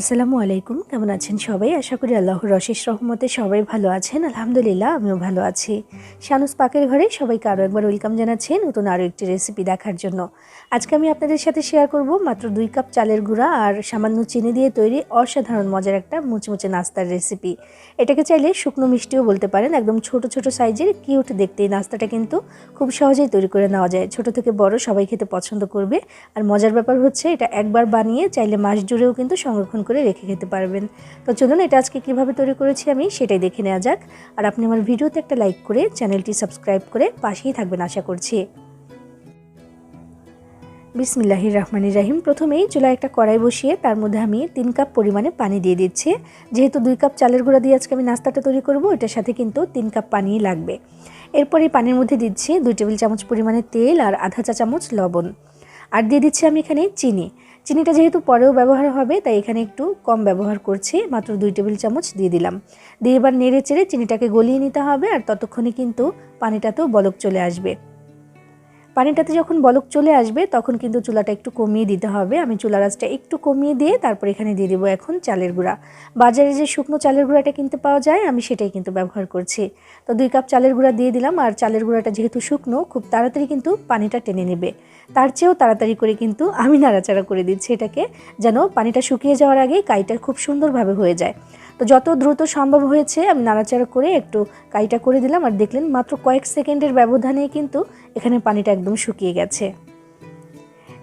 আসসালামু আলাইকুম, কেমন আছেন সবাই? আশা করি আল্লাহর অশেষ রহমতে সবাই ভালো আছেন। আলহামদুলিল্লাহ, আমিও ভালো আছি। শানুস পাকের ঘরে সবাইকে আরও একবার ওয়েলকাম জানাচ্ছি নতুন আরও একটি রেসিপি দেখার জন্য। আজকে আমি আপনাদের সাথে শেয়ার করব মাত্র দুই কাপ চালের গুঁড়া আর সামান্য চিনি দিয়ে তৈরি অসাধারণ মজার একটা মুচমুচে নাস্তার রেসিপি এটাকে চাইলে শুকনো মিষ্টিও বলতে পারেন, একদম ছোট ছোট সাইজের কিউট দেখতে এই নাস্তাটা কিন্তু খুব সহজেই তৈরি করে নেওয়া যায়। ছোট থেকে বড় সবাই খেতে পছন্দ করবে। আর মজার ব্যাপার হচ্ছে এটা একবার বানিয়ে চাইলে মাস জুড়েও কিন্তু সংরক্ষণ করে রেখে খেতে পারবেন। তো চলুন এটা আজকে কীভাবে তৈরি করেছি আমি সেটাই দেখে নেওয়া যাক। আর আপনি আমার ভিডিওতে একটা লাইক করে চ্যানেলটি সাবস্ক্রাইব করে পাশেই থাকবেন আশা করছি। বিসমিল্লাহির রহমানির রাহিম। প্রথমেই চুলায় একটা কড়াই বসিয়ে তার মধ্যে আমি তিন কাপ পরিমাণে পানি দিয়ে দিচ্ছি। যেহেতু দুই কাপ চালের গুঁড়া দিয়ে আজকে আমি নাস্তাটা তৈরি করব, এটার সাথে কিন্তু তিন কাপ পানি লাগবে। এরপর পানির মধ্যে দিচ্ছি দুই টেবিল চামচ পরিমাণে তেল আর আধা চা চামচ লবণ। আর দিয়ে দিচ্ছি আমি এখানে চিনি। চিনিটা যেহেতু পরেও ব্যবহার হবে, তাই এখানে একটু কম ব্যবহার করছি। মাত্র দুই টেবিল চামচ দিয়ে দিলাম। দিয়ে এবার নেড়ে চেড়ে চিনিটাকে গলিয়ে নিতে হবে, আর ততক্ষণে কিন্তু পানিটাতেও বলক চলে আসবে। পানিটাতে যখন বলক চলে আসবে, তখন কিন্তু চুলাটা একটু কমিয়ে দিতে হবে। আমি চুলা রাসটা একটু কমিয়ে দিয়ে তারপর এখানে দিয়ে দেবো এখন চালের গুঁড়া। বাজারে যে শুকনো চালের গুঁড়াটা কিনতে পাওয়া যায়, আমি সেটাই কিন্তু ব্যবহার করছি। তো দুই কাপ চালের গুঁড়া দিয়ে দিলাম, আর চালের গুঁড়াটা যেহেতু শুকনো, খুব তাড়াতাড়ি কিন্তু পানিটা টেনে নেবে। তার চেয়েও তাড়াতাড়ি করে কিন্তু আমি নাড়াচাড়া করে দিচ্ছি এটাকে, যেন পানিটা শুকিয়ে যাওয়ার আগেই কাইটা খুব সুন্দরভাবে হয়ে যায়। তো যত দ্রুত সম্ভব হয়েছে, আমি নাড়াচাড়া করে একটু কাইটা করে দিলাম আর দেখলেন মাত্র কয়েক সেকেন্ডের ব্যবধানে কিন্তু এখানে পানিটা একদম শুকিয়ে গেছে।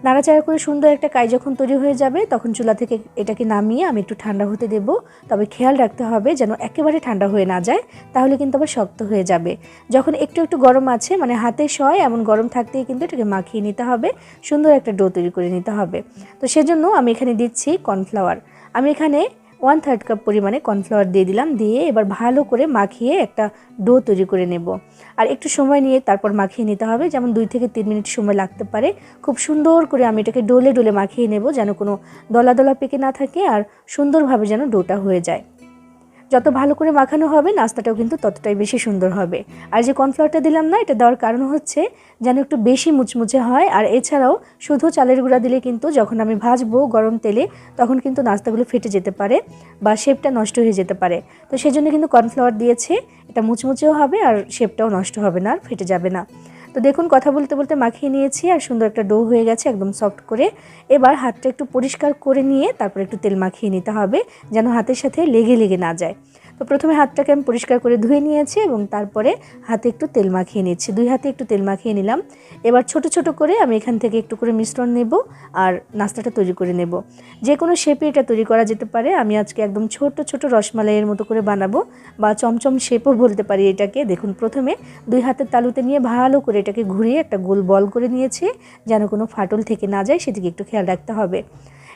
নাড়াচাড়া করে সুন্দর একটা কাই যখন তৈরি হয়ে যাবে, তখন চুলা থেকে এটাকে নামিয়ে আমি একটু ঠান্ডা হতে দেব। তবে খেয়াল রাখতে হবে যেন একেবারে ঠান্ডা হয়ে না যায়, তাহলে কিন্তু আবার শক্ত হয়ে যাবে। যখন একটু একটু গরম আছে মানে হাতে সয় এমন গরম থাকতেই কিন্তু এটাকে মাখিয়ে নিতে হবে, সুন্দর একটা ডো তৈরি করে নিতে হবে। তো সেজন্য আমি এখানে দিচ্ছি কর্নফ্লাওয়ার। আমি এখানে ওয়ান থার্ড কাপ পরিমাণে কর্নফ্লাওয়ার দিয়ে দিলাম, দিয়ে এবার ভালো করে মাখিয়ে একটা ডো তৈরি করে নেব। আর একটু সময় নিয়ে তারপর মাখিয়ে নিতে হবে, যেমন দুই থেকে তিন মিনিট সময় লাগতে পারে। খুব সুন্দর করে আমি এটাকে ডোলে ডোলে মাখিয়ে নেব, যেন কোনো দলা দলা পেকে না থাকে আর সুন্দরভাবে যেন ডোটা হয়ে যায়। যত ভালো করে মাখানো হবে, নাস্তাটাও কিন্তু ততটাই বেশি সুন্দর হবে। আর যে কর্নফ্লাওয়ারটা দিলাম না, এটা দেওয়ার কারণ হচ্ছে যেন একটু বেশি মুচমুচে হয়। আর এছাড়াও শুধু চালের গুঁড়া দিলে কিন্তু যখন আমি ভাজবো গরম তেলে, তখন কিন্তু নাস্তাগুলো ফেটে যেতে পারে বা শেপটা নষ্ট হয়ে যেতে পারে। তো সেজন্য কিন্তু কর্নফ্লাওয়ার দিয়েছে, এটা মুচমুচেও হবে আর শেপটাও নষ্ট হবে না, আর ফেটে যাবে না। তো দেখুন, কথা বলতে বলতে মাখিয়ে নিয়েছি আর সুন্দর একটা ডো হয়ে গেছে একদম সফট করে। এবার হাতটা একটু পরিষ্কার করে নিয়ে তারপর একটু তেল মাখিয়ে নিতে হবে যেন হাতের সাথে লেগে লেগে না যায়। তো প্রথমে হাতটাকে আমি পরিষ্কার করে ধুয়ে নিয়েছি এবং তারপরে হাতে একটু তেল মাখিয়ে নিচ্ছি। দুই হাতে একটু তেল মাখিয়ে নিলাম। এবার ছোট ছোট করে আমি এখান থেকে একটু করে মিশ্রণ নেব আর নাস্তাটা তৈরি করে নেব। যে কোনো শেপে এটা তৈরি করা যেতে পারে। আমি আজকে একদম ছোট ছোট রসমালাইয়ের মতো করে বানাবো বা চমচম শেপও বলতে পারি এটাকে। দেখুন, প্রথমে দুই হাতের তালুতে নিয়ে ভালো করে এটাকে ঘুরিয়ে একটা গোল বল করে নিয়েছি যেন কোনো ফাটল থেকে না যায়, সেদিকে একটু খেয়াল রাখতে হবে।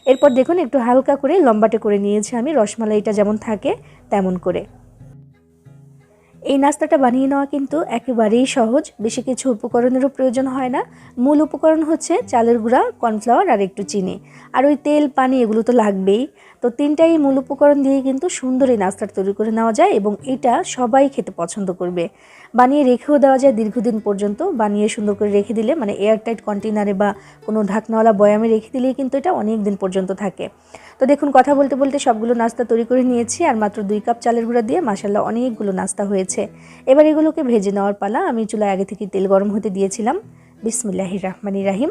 এরপর দেখুন, একটু হালকা করে লম্বাটে করে নিয়েছি আমি, রসমালাইটা যেমন থাকে তেমন করে। এই নাস্তাটা বানিয়ে নেওয়া কিন্তু একেবারেই সহজ, বেশি কিছু উপকরণেরও প্রয়োজন হয় না। মূল উপকরণ হচ্ছে চালের গুঁড়া, কর্নফ্লাওয়ার আর একটু চিনি। আর ওই তেল, পানি এগুলো তো লাগবেই। তো তিনটাই মূল উপকরণ দিয়ে কিন্তু সুন্দর এই নাস্তাটা তৈরি করে নেওয়া যায় এবং এটা সবাই খেতে পছন্দ করবে। বানিয়ে রেখেও দেওয়া যায় দীর্ঘদিন পর্যন্ত। বানিয়ে সুন্দর করে রেখে দিলে মানে এয়ারটাইট কন্টেনারে বা কোনো ঢাকনাওয়ালা বয়ামে রেখে দিলেই কিন্তু এটা অনেক দিন পর্যন্ত থাকে। তো দেখুন, কথা বলতে বলতে সবগুলো নাস্তা তৈরি করে নিয়েছি, আর মাত্র দুই কাপ চালের গুঁড়া দিয়ে মাসাল্লাহ অনেকগুলো নাস্তা হয়েছে। এবার এগুলোকে ভেজে নেওয়ার পালা, আমি চুলায় আগে থেকে তেল গরম হতে দিয়েছিলাম। বিসমিল্লাহির রহমানির রাহিম।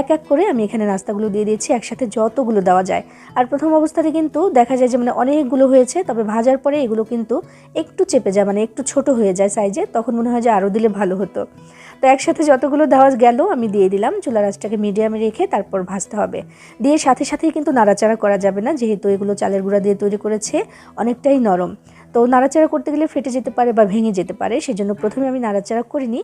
এক এক করে আমি এখানে নাস্তাগুলো দিয়ে দিয়েছি, একসাথে যতগুলো দেওয়া যায়। আর প্রথম অবস্থাতে কিন্তু দেখা যায় যে মানে অনেকগুলো হয়েছে, তবে ভাজার পরে এগুলো কিন্তু একটু চেপে যায় মানে একটু ছোট হয়ে যায় সাইজে তখন মনে হয় যে আরও দিলে ভালো হতো। তো একসাথে যতগুলো দেওয়া গেল, আমি দিয়ে দিলাম। চুলা রাসটাকে মিডিয়ামে রেখে তারপর ভাজতে হবে। দিয়ে সাথে সাথেই কিন্তু নাড়াচাড়া করা যাবে না, যেহেতু এগুলো চালের গুঁড়া দিয়ে তৈরি করেছে, অনেকটাই নরম। তো নাড়াচাড়া করতে গেলে ফেটে যেতে পারে বা ভেঙে যেতে পারে, সেজন্য প্রথমে আমি নাড়াচাড়া করিনি।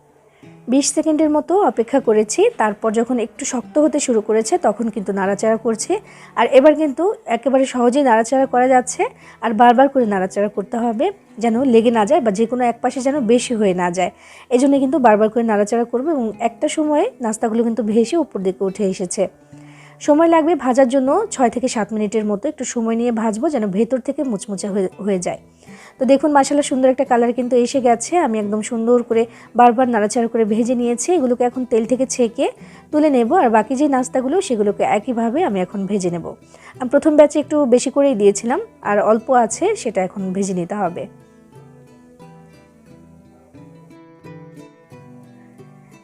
বিশ সেকেন্ডের মতো অপেক্ষা করেছি, তারপর যখন একটু শক্ত হতে শুরু করেছে, তখন কিন্তু নাড়াচাড়া করছে। আর এবার কিন্তু একেবারে সহজেই নাড়াচাড়া করা যাচ্ছে, আর বারবার করে নাড়াচাড়া করতে হবে, যেন লেগে না যায় বা যে কোনো এক পাশে যেন বেশি হয়ে না যায়। এই জন্য কিন্তু বারবার করে নাড়াচাড়া করবে এবং একটা সময়ে নাস্তাগুলো কিন্তু ভেসে উপর দিকে উঠে এসেছে। সময় লাগবে ভাজার জন্য ছয় থেকে সাত মিনিটের মতো একটু সময় নিয়ে ভাজবো, যেন ভেতর থেকে মুচমুচে হয়ে যায়। তো দেখুন মাসালা সুন্দর একটা কালার কিন্তু এসে গেছে। আমি একদম সুন্দর করে বারবার নাড়াচাড়া করে ভেজে নিয়েছি। এগুলোকে এখন তেল থেকে ছেঁকে তুলে নেব আর বাকি যে নাস্তাগুলো, সেগুলোকে একইভাবে আমি এখন ভেজে নেব। আমি, প্রথম ব্যাচে একটু বেশি করেই দিয়েছিলাম, আর অল্প আছে, সেটা এখন ভেজে নিতে হবে।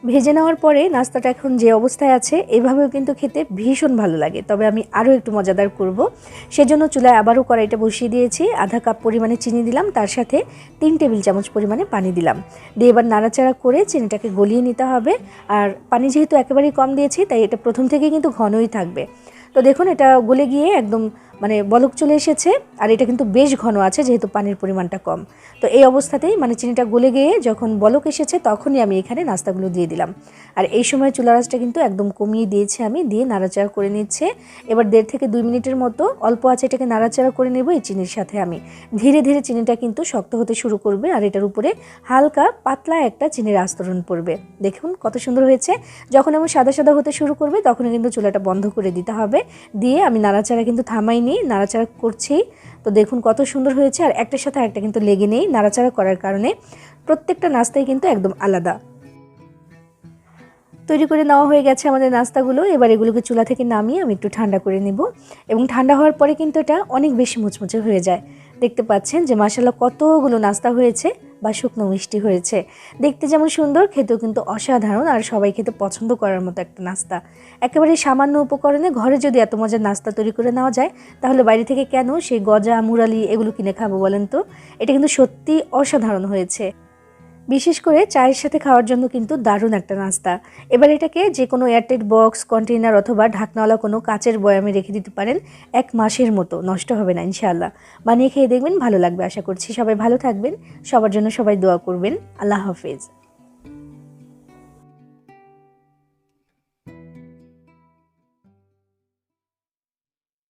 ভেজে নেওয়ার পরে নাস্তাটা এখন যে অবস্থায় আছে, এভাবেও কিন্তু খেতে ভীষণ ভালো লাগে। তবে আমি আরও একটু মজাদার করব। সেজন্য চুলায় আবারও কড়াইটা বসিয়ে দিয়েছি। আধা কাপ পরিমাণে চিনি দিলাম। তার সাথে তিন টেবিল চামচ পরিমাণে পানি দিলাম। দিয়ে এবার নাড়াচাড়া করে চিনিটাকে গলিয়ে নিতে হবে। আর পানি যেহেতু একেবারেই কম দিয়েছি, তাই এটা প্রথম থেকে কিন্তু ঘনই থাকবে। তো দেখুন, এটা গলে গিয়ে একদম মানে বলক চলে এসেছে, আর এটা কিন্তু বেশ ঘন আছে যেহেতু পানির পরিমাণটা কম। তো এই অবস্থাতেই মানে চিনিটা গলে গিয়ে যখন বলক এসেছে তখনই আমি এখানে নাস্তাগুলো দিয়ে দিলাম। আর এই সময় চুলা রাসটা কিন্তু একদম কমিয়ে দিয়েছি আমি, দিয়ে নাড়াচাড়া করে নিচ্ছে। এবার দেড় থেকে দুই মিনিটের মতো অল্প আছে এটাকে নাড়াচাড়া করে নেব এই চিনির সাথে আমি। ধীরে ধীরে চিনিটা কিন্তু শক্ত হতে শুরু করবে, আর এটার উপরে হালকা পাতলা একটা চিনির আস্তরণ পড়বে। দেখুন কত সুন্দর হয়েছে। যখন এমন সাদা সাদা হতে শুরু করবে তখনই কিন্তু চুলাটা বন্ধ করে দিতে হবে। দিয়ে আমি নাড়াচাড়া কিন্তু থামাইনি। নাড়াচাড়া করছি। তো দেখুন কত সুন্দর হয়েছে। আর একটার সাথে একটা কিন্তু লেগে নেই নাড়াচাড়া করার কারণে। প্রত্যেকটা নাস্তাই কিন্তু একদম আলাদা। তৈরি করে নেওয়া হয়ে গেছে আমাদের নাস্তাগুলো। এবার এগুলোকে চুলা থেকে নামিয়ে আমি একটু ঠান্ডা করে নেব। এবং ঠান্ডা হওয়ার পরে কিন্তু এটা অনেক বেশি মুচমুচে হয়ে যায়। দেখতে পাচ্ছেন যে মাসাল্লাহ কতগুলো নাস্তা হয়েছে বা শুকনো মিষ্টি হয়েছে। দেখতে যেমন সুন্দর, খেতেও কিন্তু অসাধারণ আর সবাই খেতে পছন্দ করার মতো একটা নাস্তা। একেবারে সামান্য উপকরণে ঘরে যদি এত মজার নাস্তা তৈরি করে নেওয়া যায়, তাহলে বাইরে থেকে কেন সেই গজা, মুরালি এগুলো কিনে খাব বলেন তো? এটা কিন্তু সত্যি অসাধারণ হয়েছে। বিশেষ করে চায়ের সাথে খাওয়ার জন্য কিন্তু দারুণ একটা নাস্তা। এবার এটাকে যে কোনো এয়ারটেড বক্স কন্টেনার অথবা ঢাকনাওয়ালা কোনো কাচের বয়ামে রেখে দিতে পারেন এক মাসের মতো। নষ্ট হবে না, ইনশাআল্লাহ। বানিয়ে খেয়ে দেখবেন, ভালো লাগবে আশা করছি। সবাই ভালো থাকবেন, সবার জন্য সবাই দোয়া করবেন। আল্লাহ হাফেজ।